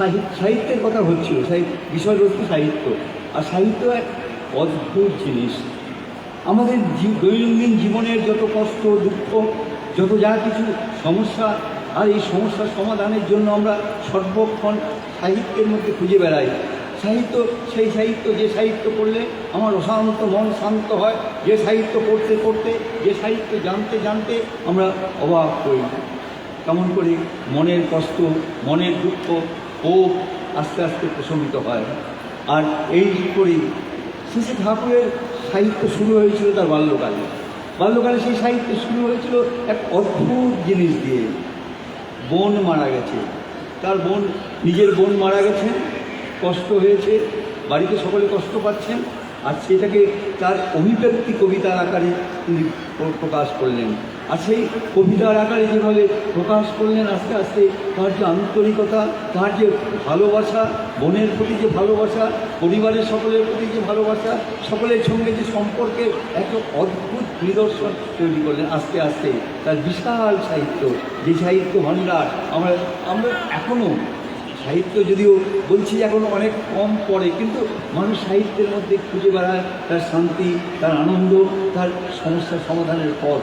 সাহিত্য সাহিত্যের কথা হচ্ছিল সাহিত্য বিষয়বস্তু সাহিত্য। আর সাহিত্য এক অদ্ভুত জিনিস। আমাদের দৈনন্দিন জীবনের যত কষ্ট, দুঃখ, যত যা কিছু সমস্যা, আর এই সমস্যার সমাধানের জন্য আমরা সর্বক্ষণ সাহিত্যের মধ্যে খুঁজে বেড়াই। সাহিত্য, সেই সাহিত্য, যে সাহিত্য পড়লে আমার অশান্ত মন শান্ত হয়। যে সাহিত্য পড়তে পড়তে, যে সাহিত্য জানতে জানতে আমরা অবাক হই। কেমন করে? মনের কষ্ট, মনের দুঃখ ও আস্তে আস্তে প্রশমিত হয়। আর এই করে শেষে ঠাকুরের সাহিত্য শুরু হয়েছিল তার বাল্যকালে। বাল্যকালে সেই সাহিত্য শুরু হয়েছিল এক অদ্ভুত জিনিস দিয়ে। বোন মারা গেছে। তার বোন, নিজের বোন মারা গেছে, কষ্ট হয়েছে, বাড়িতে সকলে কষ্ট পাচ্ছেন, আর সেটাকে তার অভিব্যক্তি কবিতার আকারে তিনি প্রকাশ করলেন। আর সেই কবিতার আকারে যেভাবে প্রকাশ করলেন আস্তে আস্তে, তার যে আন্তরিকতা, তার যে ভালোবাসা, বোনের প্রতি যে ভালোবাসা, পরিবারের সকলের প্রতি যে ভালোবাসা, সকলের সঙ্গে যে সম্পর্কের একটা অদ্ভুত নিদর্শন তৈরি করলেন আস্তে আস্তে, তার বিশাল সাহিত্য, যে সাহিত্য ভাণ্ডার, আমরা আমরা এখনও সাহিত্য যদিও বলছি এখন অনেক কম পড়ে, কিন্তু মানুষ সাহিত্যের মধ্যে খুঁজে বেড়ায়, তার শান্তি, তার আনন্দ, তার সমস্যার সমাধানের পথ।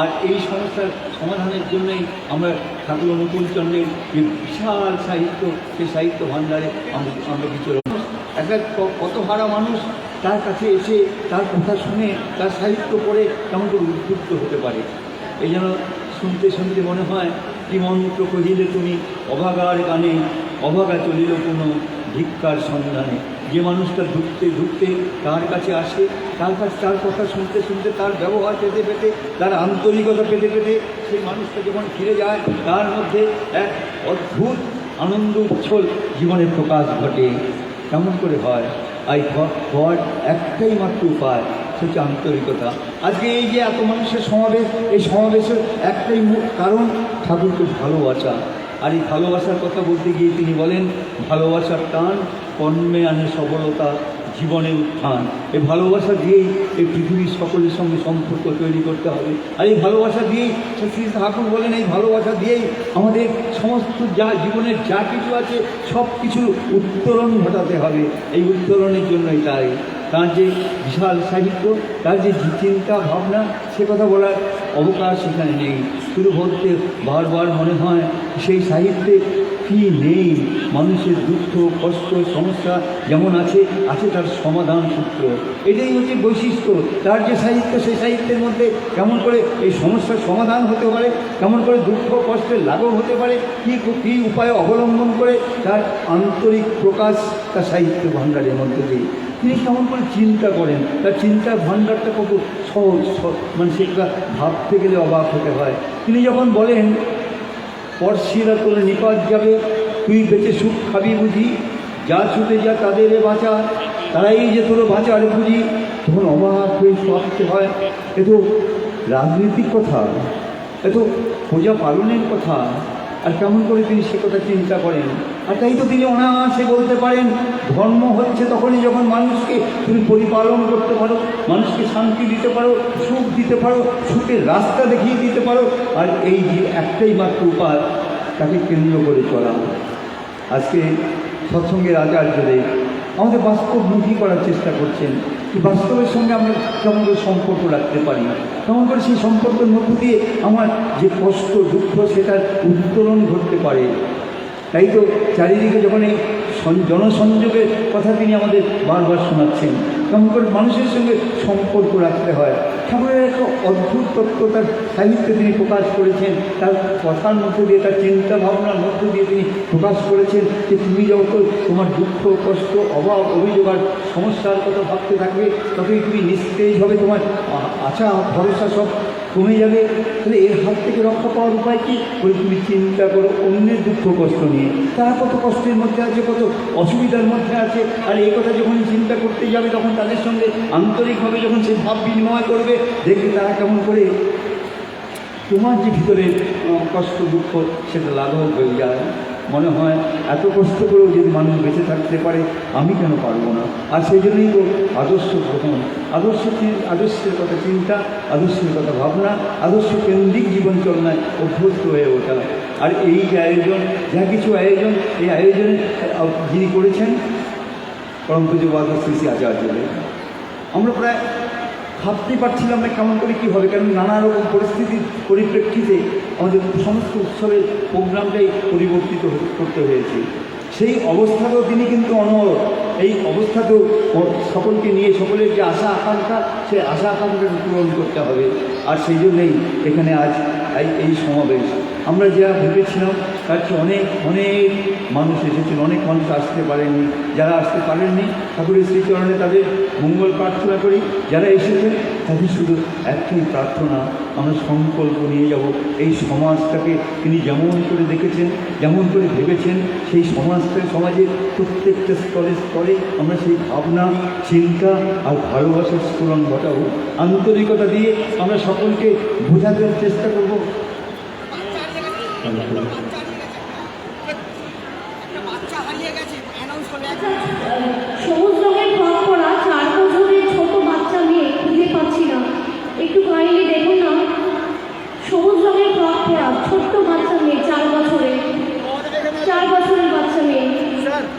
আর এই সমস্যার সমাধানের জন্যই আমরা ঠাকুর অনুকূলচন্দ্রের যে বিশাল সাহিত্য, সেই সাহিত্য ভাণ্ডারে আমরা কিছু একটা কত হারা মানুষ তার কাছে এসে তার কথা শুনে তার সাহিত্য পড়ে কেমন করে উদ্বুদ্ধ হতে পারে? এই যেন শুনতে শুনতে মনে হয়, কি মন্ত্র কহিলে তুমি, অভাগার গানে অভাগা চলিল কোনো ভিক্ষার সন্ধানে। যে মানুষটা ঢুকতে ঢুকতে তার কাছে আসে, তার কাছে তার কথা শুনতে শুনতে তার ব্যবহার পেতে পেতে, তার আন্তরিকতা পেতে পেতে সেই মানুষটা যখন ফিরে যায়, তার মধ্যে এক অদ্ভুত আনন্দ উচ্ছল জীবনের প্রকাশ ঘটে। কেমন করে হয়? আই হওয়ার একটাই মাত্র উপায় হচ্ছে আন্তরিকতা। আজকে এই যে এত মানুষের সমাবেশ, এই সমাবেশের একটাই কারণ ঠাকুরকে ভালোবাসা। আর এই ভালোবাসার কথা বলতে গিয়ে তিনি বলেন, ভালোবাসার টান কর্মে আনে সফলতা, জীবনে উত্থান। এই ভালোবাসা দিয়েই এই পৃথিবীর সকলের সঙ্গে সম্পর্ক তৈরি করতে হবে। আর এই ভালোবাসা দিয়েই শ্রী ঠাকুর বলেন, এই ভালোবাসা দিয়েই আমাদের সমস্ত যা জীবনের যা কিছু আছে সব কিছুর উত্তরণ ঘটাতে হবে। এই উত্তরণের জন্যই তাই। তার যে বিশাল সাহিত্য, তার যে চিন্তা ভাবনা, সে কথা বলার অবকাশ সেখানে নেই। শুধু বলতে বারবার মনে হয় সেই সাহিত্যে কি নেই? মানুষের দুঃখ, কষ্ট, সমস্যা যেমন আছে আছে তার সমাধান সূত্র। এটাই হচ্ছে বৈশিষ্ট্য। তার যে সাহিত্য, সেই সাহিত্যের মধ্যে কেমন করে এই সমস্যার সমাধান হতে পারে, কেমন করে দুঃখ, কষ্টের লাঘব হতে পারে, কী কী উপায় অবলম্বন করে তার আন্তরিক প্রকাশ তার সাহিত্য ভাণ্ডারের মধ্যে দিয়ে তিনি কেমন করে চিন্তা করেন, তার চিন্তার ভাণ্ডারটা কত সহজ মানে সেটা ভাবতে গেলে অবাক হতে হয়। তিনি যখন বলেন পরশিরা তোলে নিপাত যাবে। তুই বেঁচে সুখ খাবি বুঝি। যা ছুটে যা তাদের বাঁচা তারাই যে তোর বাঁচার বুঝি। তখন অবাক হয়ে সবচেয়ে হয়। এ তো রাজনীতির কথা। এ তো প্রজা পালনের কথা। আর কেমন করে তিনি সে কথা চিন্তা করেন? আর তাই তো তিনি অনায়াসে বলতে পারেন, ধর্ম হচ্ছে তখনই যখন মানুষকে তুমি পরিপালন করতে পারো, মানুষকে শান্তি দিতে পারো, সুখ দিতে পারো, সুখের রাস্তা দেখিয়ে দিতে পারো, আর এই যে একটাই মাত্র উপায়, তাকে কেন্দ্র করে চলা। আজকে সৎসঙ্গের আচার্যদের আমাদের বাস্তবমুখী করার চেষ্টা করছেন? যে বাস্তবের সঙ্গে আমরা কেমন করে সম্পর্ক রাখতে পারি? কেমন করে সেই সম্পর্কের মধ্য দিয়ে আমার যে কষ্ট, দুঃখ, সেটার উত্তোলন ঘটতে পারে? তাই তো চারিদিকে যখন এই জনসংযোগের কথা তিনি আমাদের বারবার শোনাচ্ছেন করে মানুষের সঙ্গে সম্পর্ক রাখতে হয়। ঠাকুরের একটা অদ্ভুত তত্ত্বতার সাহিত্যে তিনি প্রকাশ করেছেন। তার কথার মধ্যে দিয়ে, তার চিন্তা ভাবনার মধ্য দিয়ে তিনি প্রকাশ করেছেন যে তুমি যত তোমার দুঃখ, কষ্ট, অভাব, অভিযোগ আর সমস্যার কথা ভাবতে থাকবে, ততই তুমি নিস্তেজভাবে তোমার আ- আশা ভরসা সব কমে যাবে, তাহলে এর হাত থেকে রক্ষা পাওয়ার উপায় কি? বলে তুমি চিন্তা করো, অন্যের দুঃখ, কষ্ট নিয়ে। তারা কত কষ্টের মধ্যে আছে, কত অসুবিধার মধ্যে আছে, আর এই কথা যখন চিন্তা করতে যাবে, তখন তাদের সঙ্গে আন্তরিকভাবে যখন সে ভাব বিনিময় করবে, দেখবে তারা কেমন করে তোমার যে ভিতরে কষ্ট, দুঃখ, সেটা লাঘব হয়ে যায়। মনে হয় এত কষ্ট করেও যদি মানুষ বেঁচে থাকতে পারে, আমি কেন পারব না? আর সেই জন্যই তো আদর্শ গ্রহণ আদর্শ আদর্শের কথা চিন্তা, আদর্শের কথা ভাবনা, আদর্শ কেন্দ্রিক জীবন চলনায় অভ্যস্ত হয়ে ওঠা। আর এই যে আয়োজন, যা কিছু আয়োজন, এই আয়োজনে যিনি করেছেন পরম পুজো বাদক শ্রী শ্রী আচার্যদেব আমরা প্রায় ভাবতে পারছিলাম না কেমন করে কী হবে কারণ নানা রকম পরিস্থিতির পরিপ্রেক্ষিতে আমাদের সমস্ত উৎসবের প্রোগ্রামটাই পরিবর্তিত করতে হয়েছে। সেই অবস্থাতেও তিনি কিন্তু অনর এই অবস্থাতেও সকলকে নিয়ে, সকলের যে আশা আকাঙ্ক্ষা সেই আশা আকাঙ্ক্ষাকে পূরণ করতে হবে। আর সেই জন্যেই এখানে আজ এই সমাবেশ। আমরা যা ভেবেছিলাম, তার চেয়ে অনেক অনেক মানুষ এসেছেন অনেক মানুষ আসতে পারেননি। যারা আসতে পারেননি, ঠাকুরের শ্রীচরণে তাদের মঙ্গল প্রার্থনা করি। যারা এসেছেন তাদের শুধু একটাই প্রার্থনা, আমরা সংকল্প নিয়ে যাব। এই সমাজটাকে তিনি যেমন করে দেখেছেন, যেমন করে ভেবেছেন, সেই সমাজটা, সমাজের প্রত্যেকটা স্তরে স্তরে আমরা সেই ভাবনা, চিন্তা আর ভালোবাসার স্ফুরণ ঘটাবো। আন্তরিকতা দিয়ে আমরা সকলকে বোঝাতে চেষ্টা করব একটা বাচ্চা হারিয়ে গেছে অ্যানাউন্স করবে সবুজ রঙের ফ্রক পরা চার বছরের ছোট বাচ্চা মেয়ে খুঁজে পাচ্ছি না। একটু কাইন্ডলি দেখুন না। সবুজ রঙের ফ্রক পরা ছোট্ট বাচ্চা মেয়ে চার বছরের চার বছরের বাচ্চা মেয়ে।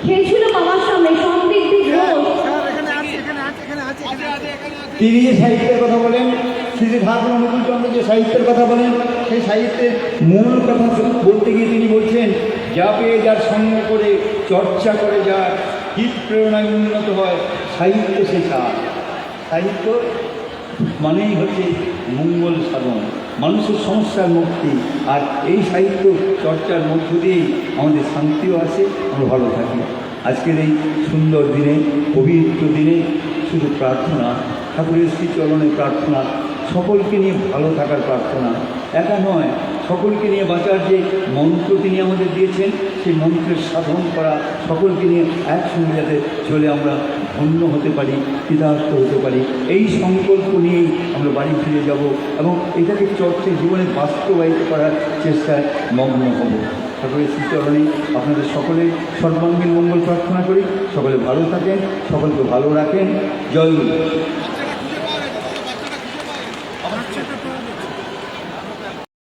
খেলছিল বাবার সামনে সমৃদ্ধি ঘোষ স্যার এখানে আছে এখানে আছে এখানে আছে এখানে আছে। এখানে আছে তিনি যে সাহিত্যের কথা বলেন। শ্রী শ্রী ঠাকুর অনুকূলচন্দ্র যে সাহিত্যের কথা বলেন, সেই সাহিত্যের মূল কথা বলতে গিয়ে তিনি বলছেন, যা পেয়ে যার সঙ্গে করে চর্চা করে যার হিত প্রেরণায় উন্নত হয়, সাহিত্য সে কাজ সাহিত্য মানেই হচ্ছে মঙ্গল সাধন, মানুষের সমস্যার মুক্তি, আর এই সাহিত্য চর্চার মধ্য দিয়েই আমাদের শান্তিও আসে আমরা ভালো থাকি। আজকের এই সুন্দর দিনে, পবিত্র দিনে শুধু প্রার্থনা, ঠাকুরের শ্রীচরণে প্রার্থনা সকলকে নিয়ে ভালো থাকার প্রার্থনা। একা নয়, সকলকে নিয়ে বাঁচার যে মন্ত্র তিনি আমাদের দিয়েছেন, সেই মন্ত্রের সাধন করা সকলকে নিয়ে একসঙ্গে যাতে চলে আমরা ধন্য হতে পারি, কৃতার্থ হতে পারি। এই সংকল্প নিয়েই আমরা বাড়ি ফিরে যাব এবং এটাকে চর্চে জীবনে বাস্তবায়িত করার চেষ্টায় মগ্ন হব। ঠাকুরের শ্রীচরণে আপনাদের সকলে সর্বাঙ্গীন মঙ্গল প্রার্থনা করি। সকলে ভালো থাকেন, সকলকে ভালো রাখেন। জয়